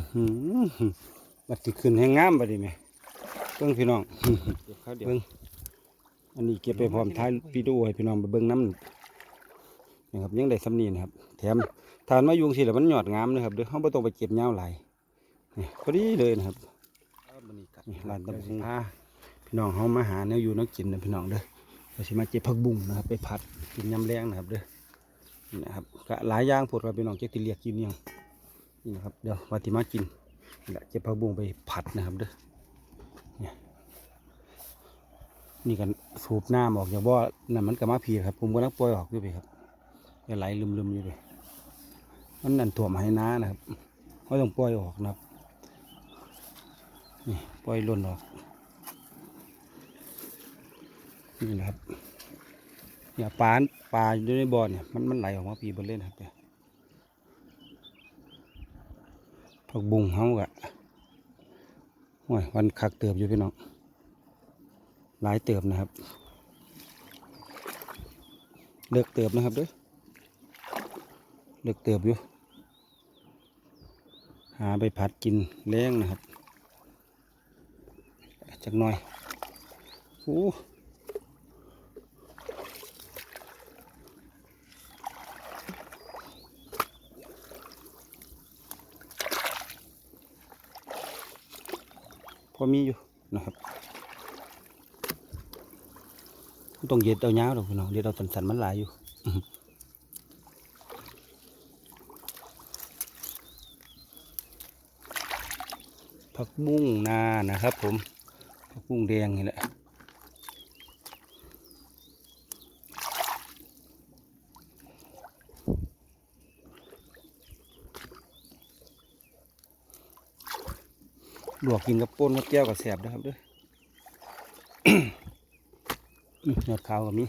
อหือบัดสิขึ้นให้งามบัดนี้แหม่เบิ่งพี่น้องเดี๋ยวเขาเดี๋ยวเบิ่งอันนี้เก็บไปพร้อมท้ายวิดีโอให้พี่น้องไปเบิ่งน้ำนะครับยังได้สำนีนะครับ แถมทานมายุงสิแล้วมันหยอดงามนะครับเด้อเฮาบ่ต้องไปเก็บยาวหลายนี่พอดีเลยนะครับมันนี่กัดนี่ร้านตำบักหุ่งพาพี่น้องเฮามาหาแนวอยู่แนวกินนะพี่น้องเด้อเราสิมาเก็บผักบุ้งนะครับ ไปผัดกินยำแรงนะครับเด้อนี่นะครับก็หลายอย่างพวกเราพี่น้องเจ๊กติเรียกกินยัง นี่นะครับเดี๋ยวว่าติมากินนี่แหละเก็บผักบุ้งไปผัดนะครับเด้อเนี่ยนี่กันสูบน้ำออกจากบ่อนั่นมันก็มาพีครับผมก็นักปล่อยออกด้วยไปครับก็ไหลลืมๆอยู่เลยมันนั่นถ่วมให้น้านะครับเขาต้องปล่อยออกนะครับนี่ปล่อยล่นออกนี่นะครับเนี่ยปลาปลาอยู่ในบ่อเนี่ยมันมันไหลออกมาปีบนเล่นครับเนี่ย ผักบุ้งเฮากะโอ้ยวันคักเติบอยู่พี่น้อง หลายเติบนะครับ เลือกเติบนะครับเด้อเลือกเติบอยู่ หาไปผัดกินแรงนะครับ จักหน่อย โอ้ พอมีอยู่นะครับต้องเย็ดเอาเงาวดอกพี่น้องเย็ดเอาสันสันมันหลายอยู่ผักบุ้งนานะครับ ผมผักบุ้งแดงนี่แหละ ลวกกินกับป่นกับแก้วกับแสบนะครับด้วยหยอดขาวกับนี้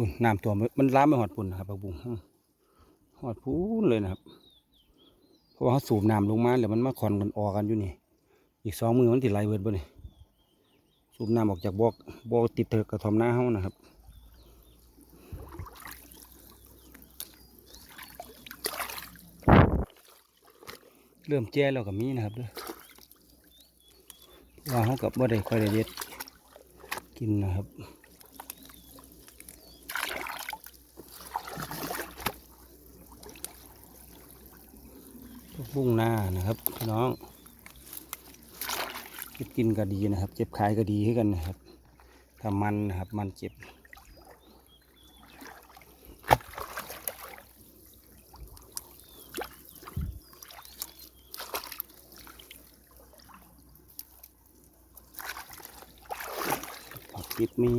ปุ่นน้ำตัวมันล้ามไปหอดปุ่นนะครับผักบุ้งหอดพูนเลยนะครับ เพราะว่าเขาสูบน้ำลงมาแล้วมันมาคอนกันออกกันอยู่นี่ อีกสองมือมันติดไหลเวิร์ดบ่นี่สูบน้ำออกจากบ่อบ่อติดเถอะกระทอมหน้าเฮานะครับเริ่มแจ้แล้วกับมีนะครับเด้วยว่าเขากับบ่ได้ค่อยได้เด็ดกินนะครับบุ้งหน้านะครับพี่น้อง ก็บกินก็ดีนะครับเจ็บขายก็ดีให้กันนะครับถ้ามันนะครับ มันเจ็บผักกิดมี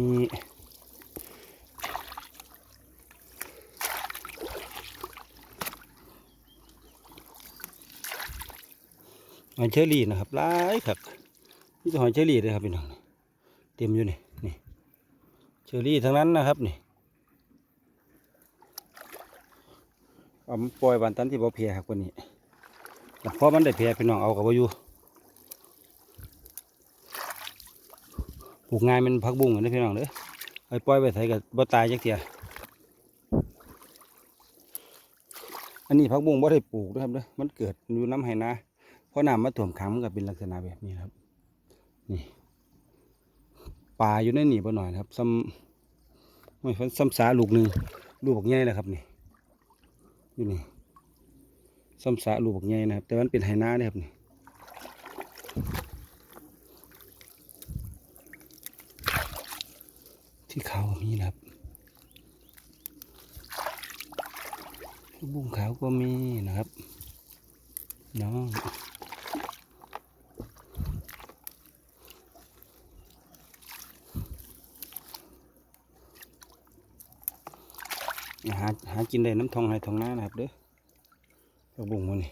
หอยเชอรี่นะครับหลายครับ นี่จะหอยเชอรี่เลยครับพี่น้องเต็มอยู่นี่นี่เชอรี่ทั้งนั้นนะครับนี่เอาปล่อยบานตันที่บ่เพียครับวันนี้แต่พอมันได้เพียพี่น้องเอากับวาอยู่ปลูกง่ายมันพักบุ้งนะพี่น้องเด้อไปปล่อยไปใส่กับบ่ตายจักเทียอันนี้พักบุ้งบ่ได้ปลูกนะครับเด้อมันเกิดอยู่น้ำไหนาเพราะน้ำมาท่วมขังมันก็เป็นลักษณะแบบนี้ครับ นี่ปลาอยู่ในหนีบ่หน่อยนะครับซ้ำไม่ฟันซ้ำสาลูกหนึ่งลูกบักใหญ่แหละครับนี่อยู่นี่ซ้ำสาลูกบักใหญ่นะครับ แต่มันเป็นไหนาเนี่ยครับนี่ที่เขามีนะครับบุ้งขาวก็มีนะครับน้อง หาหา กินได้น้ำทองไห้ทองหน้านะครับเด้อกระบุงมันนี่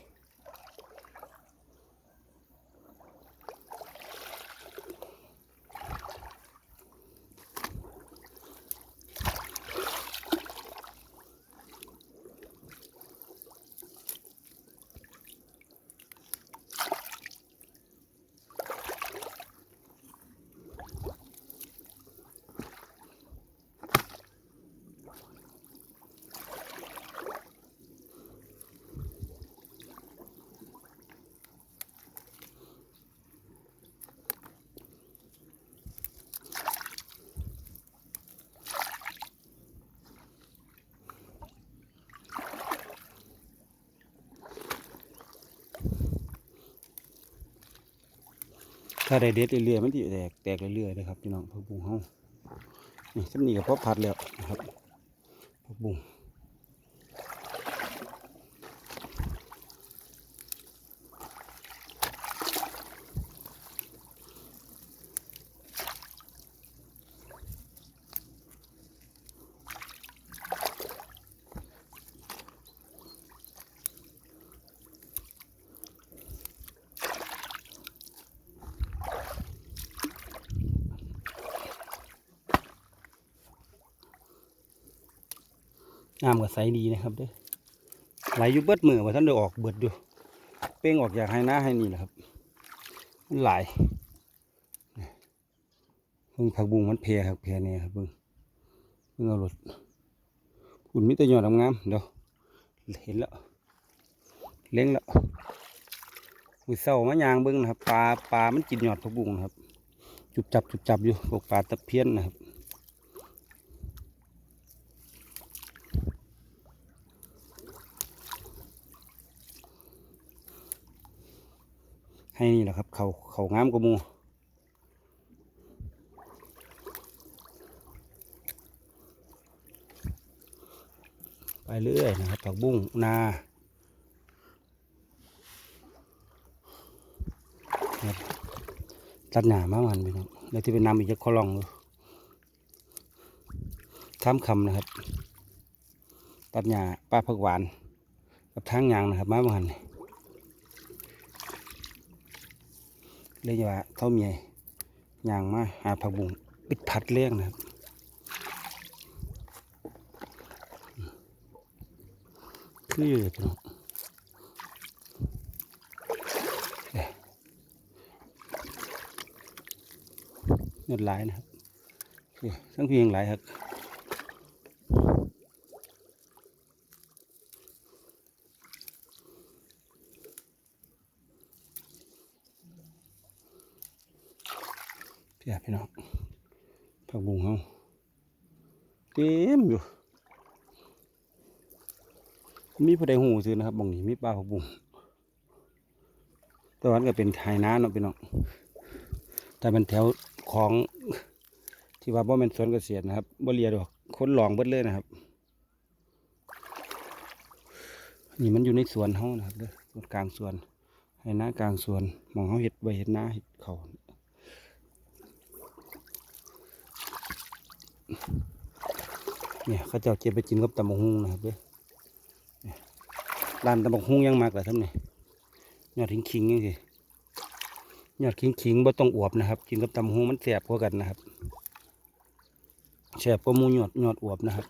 ถ้าได้เด็ดเรื่อยๆมันจะแตกแตกเรื่อยๆนะครับพี่น้องผักบุ้งเฮานี่สำนีกับพอผัดแล้วนะครับผักบุ้ง น้ำก็ใสดีนะครับเด้อไหลอยู่เบิดมือว่าท่านได้ออกเบิดอยู่ เป้งออกจากให้หน้าให้นี่แหละครับมันหลเพิ่งผักบุ้งมันเพยครับเพยเนี่ยครับเพิ่งเพิ่งเอารถคุณมิตรยอดงามเดี๋ยวเห็นแล้วเล้งแล้วมือเศร้ามายางเบิ้งนะครับปลาปลามันกินยอดผักบุ้งนะครับ จุบจับจุบจับอยู่พวกปลาตะเพียนนะครับ ให้นี่แหละครับเขาเขางามกว่ามูไปเรื่อยนะครับผักบุ้งนาตัดหนามามันพี่น้องแล้วที่เป็นนำอีกจะขอลองดูข้ามคำนะครับ ตัดหญ้าป้าผักหวาน กับทางยางนะครับมามัน เลยว่าเท่าเมียย่างมาหาผักบุ้งปิดพัดเลี้ยงนะครับคืออยู่พี่น้องเอ้ยเงินหลายนะครับเอ้ยทั้งเพียงหลายครับพี่พี่น้องผักบุ้งเขาเต็มอยู่ มี ผู้ใดหูซื้อนะครับบางนี้มีปลาผักบุ้งตะวันก็เป็นไทยน้าเนาะพี่น้องแต่เป็นแถวของที่ว่าบ่เป็นสวนเกษตรนะครับบ่เรียดอกคนหลองเบิดเลยนะครับ นี่มันอยู่ในสวนเฮานะครับเด้อกลางสวนให้น้ากลางสวนมองเฮาเห็ดไว้เห็ดหน้าเห็ดเขาเนี่ยเขาเจ้าเก็บไปกินกับตำบักหุ่งนะครับเด้อ ร้านตำบักหุ่งยังมากเลยท่านนี่ยอดขิงขิงยังสิยอดขิงขิงบ่ต้องอวบนะครับ กินกับตำบักหุ่งมันแสบกว่ากันนะครับแสบกว่าหมูยอดยอดอวบนะครับ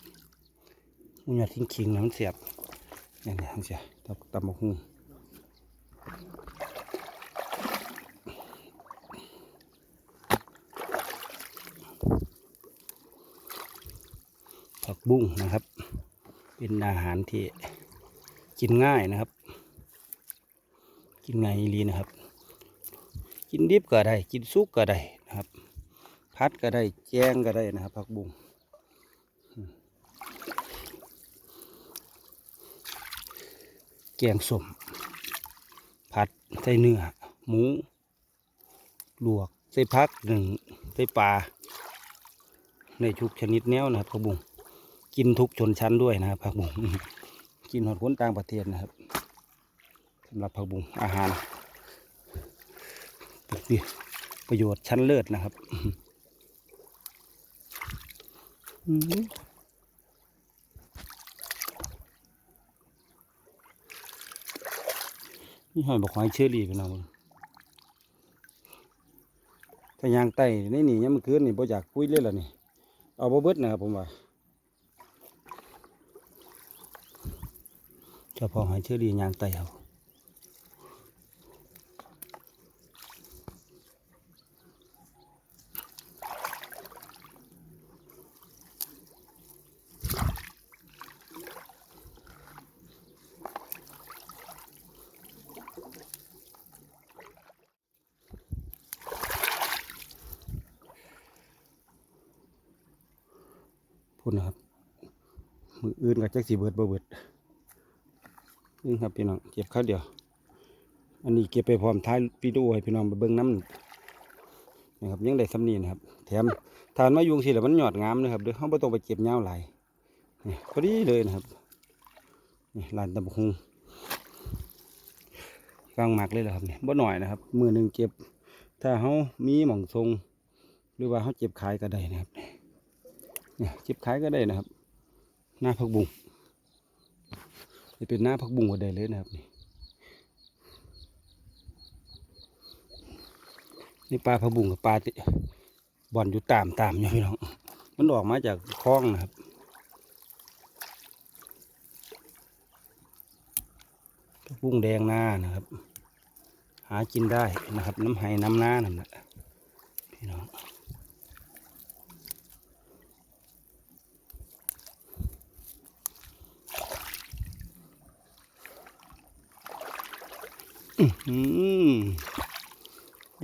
มูยอดขิงขิงนะมันแสบนี่นี่ทั้งเสียตำตำบกหุ่งผักบุ้งนะครับ เป็นอาหารที่ กินง่ายนะครับ กินง่ายอีหลีนะครับ กินดิบก็ได้ กินซุกก็ได้นะครับ พัดก็ได้แจงก็ได้นะครับผักบุ้งแกงสมผัดใส่เนื้อหมูลวกใส่พักหนึ่งใส่ปลาในทุกชนิดแนวนะครับผักบุ้งกินทุกชนชั้นด้วยนะครับผักบุ้ง กินหอดคนต่างประเทศนะครับสำหรับผักบุ้งอาหารประโยชน์ชั้นเลิศนะครับนี่หอยบอกหอยเชอรี่พี่น้องถ้ายางไตในนี่ยังมันคืนนี่บ่อยากคุยเลยล่ะนี่ เอาบ่เบิดนะครับผมว่า เฉพาะหอยเชื่อรี่ยางไตเอาพูดนะครับ มืออื่นกับแจักสีเบิดบ่เบิด นี่ครับพี่น้องเก็บข้าวเดียว อันนี้เก็บไปพร้อมท้ายวิดีโอให้พี่น้องไปเบิ่งน้นะครับยังได้สำนีนะครับ แถมทานมายุงสิแล้วมันหยอดงามนะครับเดี๋ยวเขาไม่ต้องไปเก็บเงาวหลนี่พอดีเลยนะครับนี่ลานตะบกุงกลางหมักเลยแหละครับนี่บ่หน่อยนะครับ มือหนึ่งเก็บ ถ้าเขามีหม่องทรง หรือว่าเขาเจ็บขายก็ได้นะครับเนี่ยเจ็บขายก็ได้นะครับ หน้าผักบุ้ง จะเป็นหน้าผักบุ้งก็ได้เลยนะครับนี่นี่ปลาผักบุ้งกับปลาที่บ่อนอยู่ตามตามอยู่พี่น้องมันออกมาจากคลองนะครับผักบุ้งแดงหน้านะครับ หากินได้นะครับ น้ำไห้น้ำหน้านั่นแหละพี่น้องอื้อหือ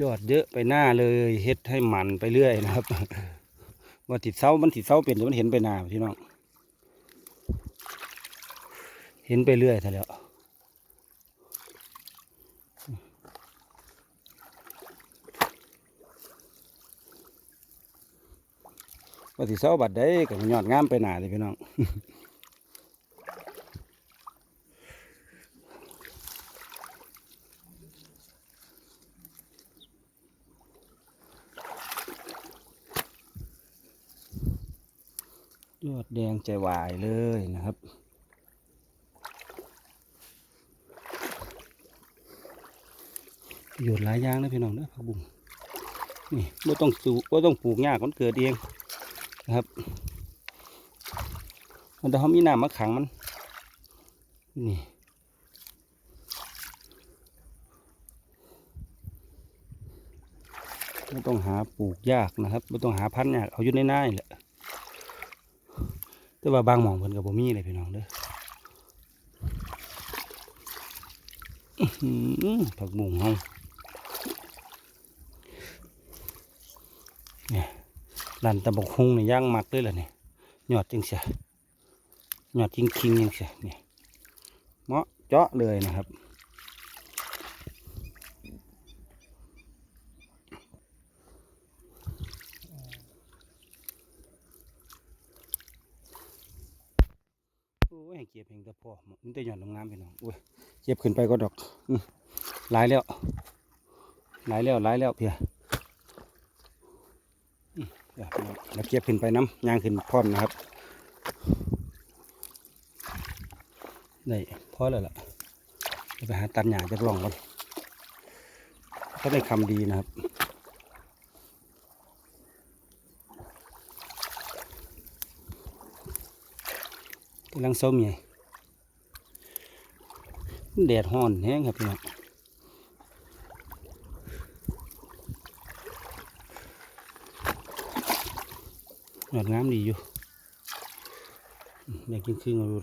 ยอดเยอะไปหน้าเลยเฮ็ดให้มันไปเรื่อยนะครับว่าติดเสามันติดเสาเป็นแต่มันเห็นไปหน้าพี่น้องเห็นไปเรื่อยซะแล้วว่าสิดเสาบัดได้ก็ยอดงามไปหนาเลยพี่น้อง แดงใจวายเลยนะครับ ประโยชน์หลายอย่างนะพี่น้องนะผักบุ้งนี่ไม่ต้องสูไม่ต้องปลูกยากมันเกิดเองนะครับ มันจะเขามีน้ำมาขังมัน นี่ไม่ต้องหาปลูกยากนะครับไม่ต้องหาพันธุ์ยากเอาอยู่ในน้านี่แหละ แต่ว่าบางหมองเพิ่นกับบ่มีเลยพี่น้องเด้ออื้อหือผักบุ้งเฮาเนี่ยดันตะบกฮุงนี่ย่างหมักเลยล่ะนี่ยอดจริงเสียยอดจริงคิงจริงเสียเนี่เหมาะเจาะเลยนะครับโอ้ยให้ เก็บเพียงแต่พอมันแต่ยอดงามๆพี่น้องโอ้ยเก็บขึ้นไปก็ดอกอื้อหลายแล้วหลายแล้วหลายแล้วเพียเดี๋ยวเราเก็บขึ้นไปน้ำยางขึ้นพร้อมนะครับได้พอแล้วล่ะเดี๋ยวไปหาตัดหญ้าจากล่องก่อนก็ได้คำดีนะครับ กำลังส้มใหญ่แดดห้อนแห้งครับพี่น้องงดงามดีอยู่แบ่งกินครึ่งเอาดู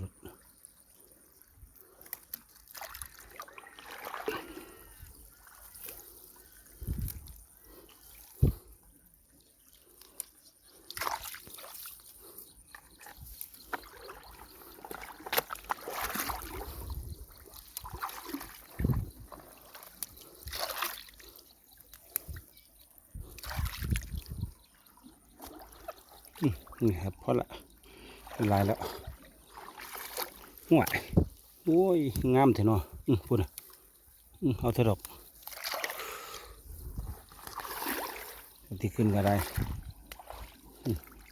นี่ครับพอละลายแล้วห่วยโอ้ยงามเถอะเนาะอืมพูดนะอืมเอาเถอะดอกที่ขึ้นก็ได้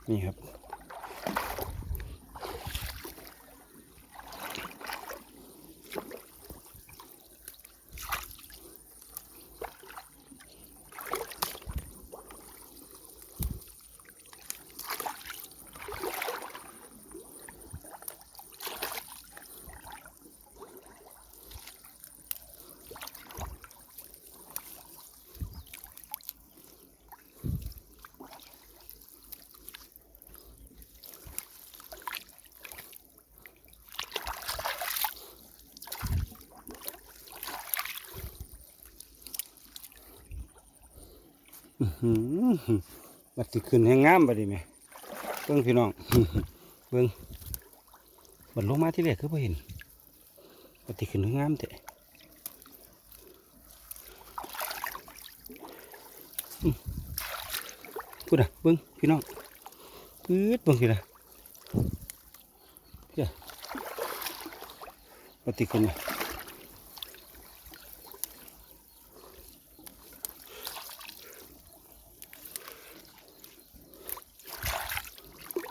นี่ครับ บัดที่ขึ้นให้งามบัดนี้ไหมเบิ่งพี่น้องเบิ่งบัดลงมาที่แรกคือบ่เห็นบัดที่ขึ้นให้งามแต่พูดนะเบิ้งพี่น้องปื๊ดเบิ้งพี่นะเพี่ยปฏิกันนะ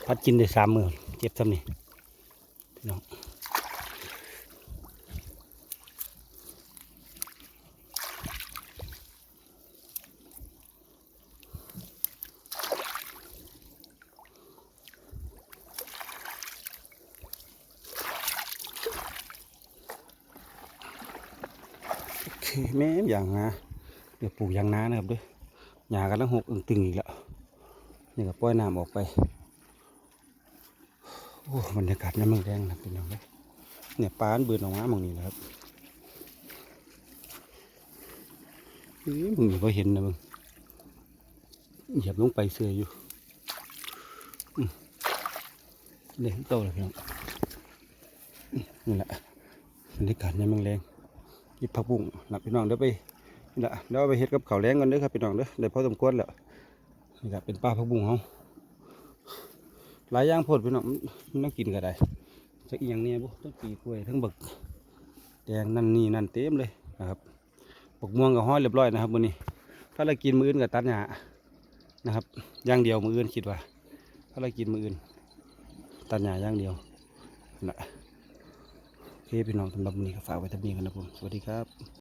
พัดกินได้สามมือเจ็บซ้ำนี่พี่น้องโอเคแม่อย่างนะเดี๋ยวปลูกยางนานะครับด้วยหญ้ากันแล้วหกอึ่งตึงอีกแล้วนี่ก็ปล่อยน้ำออกไป โอ้บรรยากาศน้ำมันแดงนะเป็นยังเนี่ยปลานเบือนออกมามองนี้นะครับเอ้มึงนี่ก็เห็นนะมึงเหยียบลงไปเสืออยู่เนี่ยโตเลยพี่น้องนี่แหละบรรยากาศน้ำมันแรงหยิบผักบุ้งหลับพี่น้องเดี๋ยวไปนี่แหละเดี๋ยวเอไปเฮ็ดกับเขาแรงกันเด้อครับพี่น้องเด้อได้พอสมควรแล้วนี่แหละเป็นปลาผักบุ้งเฮา หลายอย่างพดพี่น้องมันมันต้องกินก็ได้จะอีหยังเนี่ยบุต้องปีกล้วยทั้งบักแดงนั่นนี่นั่นเต็มเลยนะครับบักม่วงกับห้อยเรียบร้อยนะครับมื้อนี้ ถ้าเรากินมื้ออื่นกับตัดหญ้านะครับอย่างเดียวมื้ออื่นคิดว่า ถ้าเรากินมื้ออื่น ตัดหญ้าอย่างเดียวน่ะโอเคพี่น้องสำหรับมื้อนี้ก็ฝากไว้ท่านี้กันนะผมสวัสดีครับ